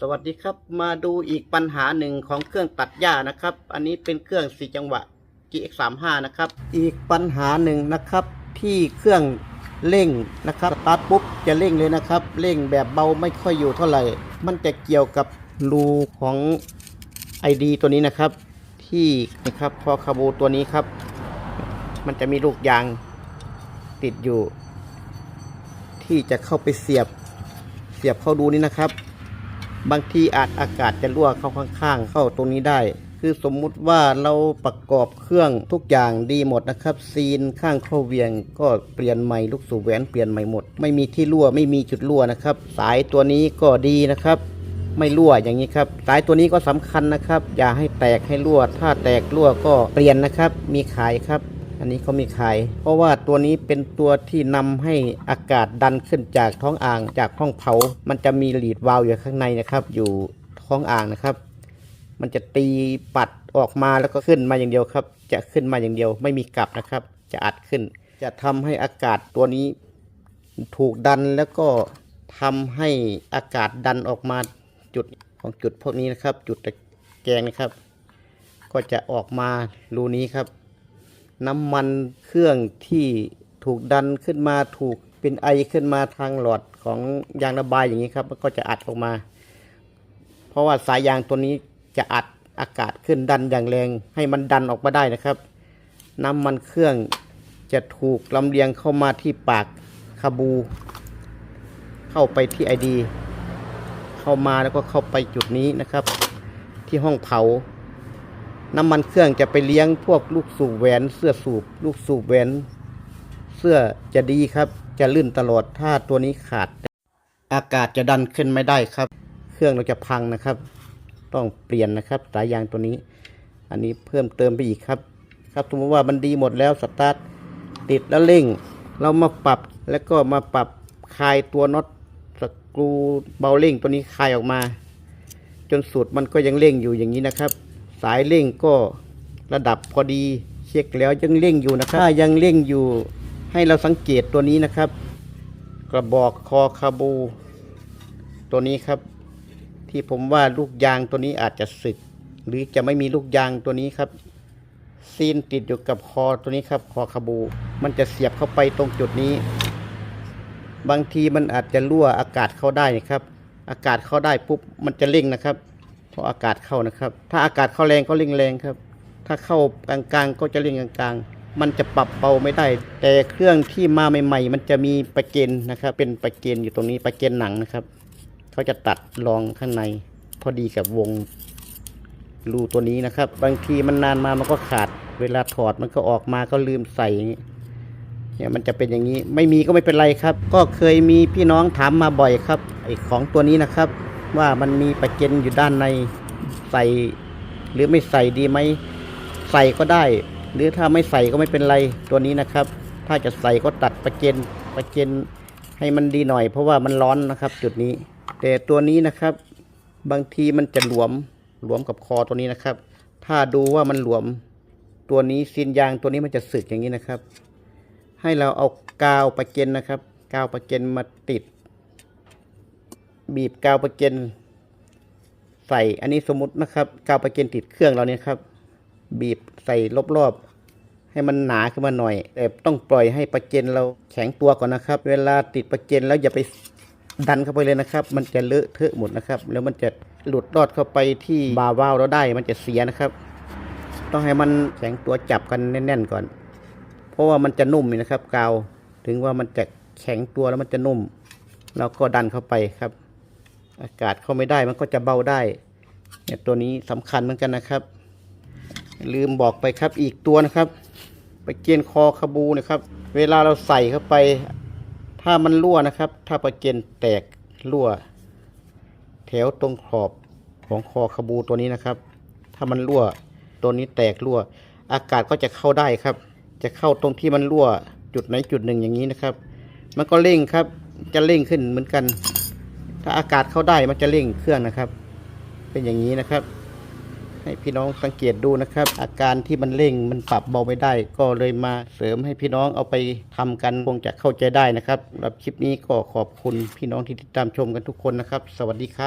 สวัสดีครับ มาดูอีกปัญหาหนึ่งของเครื่องตัดหญ้านะครับ อันนี้เป็นเครื่องสี่จังหวะ GX35 นะครับ อีกปัญหาหนึ่งนะครับ ที่เครื่องเร่งนะครับสตาร์ทปุ๊บจะเร่งเลยนะครับ เร่งแบบเบาไม่ค่อยอยู่เท่าไหร่ มันจะเกี่ยวกับรูของ ID ตัวนี้นะครับ ที่นะครับพอคาบูตัวนี้ครับ มันจะมีลูกยางติดอยู่ ที่จะเข้าไปเสียบเสียบเข้าดูนี่นะครับ บางทีอาจอากาศจะรั่วเข้าข้างๆ เข้าตรงนี้ได้ คือสมมุติว่าเราประกอบเครื่องทุกอย่างดีหมดนะครับ ซีนข้างเข้าเวียงก็เปลี่ยนใหม่ลูกสูบแหวนเปลี่ยนใหม่หมด ไม่มีที่รั่วไม่มีจุดรั่วนะครับ สายตัวนี้ก็ดีนะครับไม่รั่วอย่างนี้ครับสายตัวนี้ก็สำคัญนะครับ อย่าให้แตกให้รั่ว ถ้าแตกรั่วก็เปลี่ยนนะครับ มีขายครับ อันนี้เขามีขาย เพราะว่าตัวนี้เป็นตัวที่นำให้อากาศดันขึ้นจากท้องอ่างจากห้องเผา มันจะมีหลีดวาล์วอยู่ข้างในนะครับ อยู่ท้องอ่างนะครับ มันจะตีปัดออกมาแล้วก็ขึ้นมาอย่างเดียวครับ จะขึ้นมาอย่างเดียว ไม่มีกลับนะครับ จะอัดขึ้น จะทำให้อากาศตัวนี้ ถูกดันแล้วก็ทำให้อากาศดันออกมาจุดของจุดพวกนี้นะครับ จุดตะแกรงนะครับ ก็จะออกมารูนี้ครับ น้ำมันเครื่องที่ถูกดันขึ้นมาถูกเป็นไอขึ้นมาทางหลอดของยางระบายอย่างนี้ครับมันก็จะอัดออกมา เพราะว่าสายยางตัวนี้จะอัดอากาศขึ้นดันอย่างแรง ให้มันดันออกมาได้นะครับ น้ำมันเครื่องจะถูกลำเลียงเข้ามาที่ปากคาบู เข้าไปที่ไอดี เข้ามาแล้วก็เข้าไปจุดนี้นะครับ ที่ห้องเผา น้ำมันเครื่องจะไปเลี้ยงพวกลูกสูบแหวน เสื้อสูบ ลูกสูบแหวน เสื้อจะดีครับ จะลื่นตลอดถ้าตัวนี้ขาด อากาศจะดันขึ้นไม่ได้ครับ เครื่องเราจะพังนะครับ ต้องเปลี่ยนนะครับสายยางตัวนี้ อันนี้เพิ่มเติมไปอีกครับ ครับสมมติว่ามันดีหมดแล้วสตาร์ทติดแล้วเร่ง เรามาปรับแล้วก็มาปรับคลายตัวน็อตสกรูเบาเร่งตัวนี้คลายออกมา จนสุดมันก็ยังเร่งอยู่อย่างนี้นะครับ สายเร่งก็ระดับพอดีเช็คแล้วยังเร่งอยู่นะครับถ้ายังเร่งอยู่ให้เราสังเกตตัวนี้นะครับ กระบอกคอคาบู ตัวนี้ครับ ที่ผมว่าลูกยางตัวนี้อาจจะสึก หรือจะไม่มีลูกยางตัวนี้ครับซีนติดอยู่กับคอตัวนี้ครับ คอคาบู มันจะเสียบเข้าไปตรงจุดนี้ บางทีมันอาจจะรั่วอากาศเข้าได้นะครับ อากาศเข้าได้ปุ๊บมันจะเร่งนะครับ พราะอากาศเข้านะครับ ถ้าอากาศเข้าแรงก็เร่งแรงครับ ถ้าเข้ากลางๆ ก็จะเร่งกลางๆ มันจะปรับเบาไม่ได้ แต่เครื่องที่มาใหม่ ๆ มันจะมีประเกนนะครับ เป็นประเกนอยู่ตรงนี้ประเกนหนังนะครับเขาจะตัดรองข้างใน พอดีกับวงรูตัวนี้นะครับ บางทีมันนานมามันก็ขาด เวลาถอดมันก็ออกมาก็ลืมใส่อย่างนี้เนี่ยมันจะเป็นอย่างนี้ไม่มีก็ไม่เป็นไรครับ ก็เคยมีพี่น้องถามมาบ่อยครับไอของตัวนี้นะครับ ว่ามันมีประเก็นอยู่ด้านในใส่ หรือไม่ใส่ดีไหมใส่ก็ได้ หรือถ้าไม่ใส่ก็ไม่เป็นไรตัวนี้นะครับ ถ้าจะใส่ก็ตัดประเก็นประเก็นให้มันดีหน่อย เพราะว่ามันร้อนนะครับ จุดนี้ แต่ตัวนี้นะครับ บางทีมันจะหลวมหลวมกับคอตัวนี้นะครับ ถ้าดูว่ามันหลวมตัวนี้ซีนยางตัวนี้มันจะสึกอย่างนี้นะครับ ให้เราเอากาวประเก็นนะครับ กาวประเก็นมาติด บีบกาวประเก็นใส่อันนี้สมมตินะครับกาวประเก็นติดเครื่องเราเนี่ยครับ บีบใส่รอบๆให้มันหนาขึ้นมาหน่อยแต่ต้องปล่อยให้ประเก็นเราแข็งตัวก่อนนะครับ เวลาติดประเก็นแล้วอย่าไปดันเข้าไปเลยนะครับ มันจะเลอะเทอะหมดนะครับ แล้วมันจะหลุดรอดเข้าไปที่บาวาวเราได้มันจะเสียนะครับ ต้องให้มันแข็งตัวจับกันแน่นๆก่อน เพราะว่ามันจะนุ่มนี่นะครับ กาวถึงว่ามันจะแข็งตัวแล้วมันจะนุ่มเราก็ดันเข้าไปครับ อากาศเข้าไม่ได้มันก็จะเบาได้เนี่ยตัวนี้สำคัญเหมือนกันนะครับ ลืมบอกไปครับอีกตัวนะครับ ไปเกณฑ์คอคาบูนะครับ เวลาเราใส่เข้าไป ถ้ามันรั่วนะครับ ถ้าประเกณฑ์แตกรั่ว แถวตรงขอบของคอคาบูตัวนี้นะครับ ถ้ามันรั่วตัวนี้แตกรั่ว อากาศก็จะเข้าได้ครับ จะเข้าตรงที่มันรั่วจุดไหนจุดหนึ่งอย่างนี้นะครับ มันก็เร่งครับ จะเร่งขึ้นเหมือนกัน ถ้าอากาศเข้าได้มันจะเร่งเครื่องนะครับ เป็นอย่างนี้นะครับ ให้พี่น้องสังเกตดูนะครับ อาการที่มันเร่งมันปรับเบาไม่ได้ ก็เลยมาเสริมให้พี่น้องเอาไปทำกันคงจะเข้าใจได้นะครับสำหรับคลิปนี้ก็ขอบคุณพี่น้องที่ติดตามชมกันทุกคนนะครับ สวัสดีครับ